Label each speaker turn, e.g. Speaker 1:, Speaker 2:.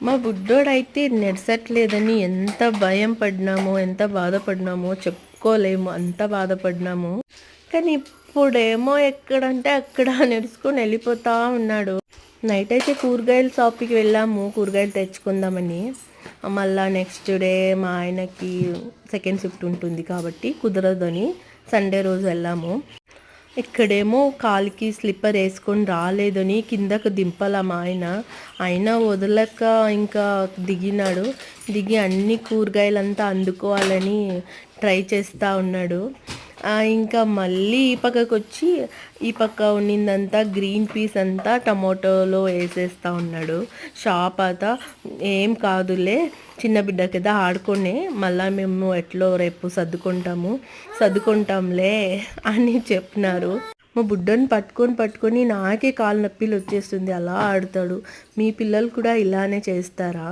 Speaker 1: మా బుడ్డోడైతే నడిచట్లేదని ఎంత భయం పడినామో ఎంత బాధపడినామో చెప్పుకోలేము అంత బాధపడినాము. కానీ ఇప్పుడేమో ఎక్కడంటే అక్కడ నడుచుకొని వెళ్ళిపోతా ఉన్నాడు. నైట్ అయితే కూరగాయల షాప్కి వెళ్ళాము కూరగాయలు తెచ్చుకుందామని. మళ్ళా నెక్స్ట్ డే మా ఆయనకి సెకండ్ షిఫ్ట్ ఉంటుంది కాబట్టి కుదరదని సండే రోజు వెళ్ళాము. ఇక్కడేమో కాలికి స్లిప్పర్ వేసుకొని రాలేదని కిందకు దింపాల మా ఆయన. ఆయన వదలక ఇంకా దిగినాడు. దిగి అన్ని కూరగాయలంతా అందుకోవాలని ట్రై చేస్తూ ఉన్నాడు. ఇంకా మళ్ళీ ఈ పక్కకు వచ్చి ఈ పక్క ఉన్నిందంతా గ్రీన్ పీస్ అంతా టమాటోలో వేసేస్తా ఉన్నాడు. షాప్ అత ఏం కాదులే చిన్న బిడ్డ కదా ఆడుకునే మళ్ళీ మేము ఎట్లో రేపు సర్దుకుంటాము. సర్దుకుంటాంలే అని చెప్పినారు. మా బుడ్డని పట్టుకొని పట్టుకొని నాకే కాలు నొప్పిలు వచ్చేస్తుంది అలా ఆడతాడు. మీ పిల్లలు కూడా ఇలానే చేస్తారా?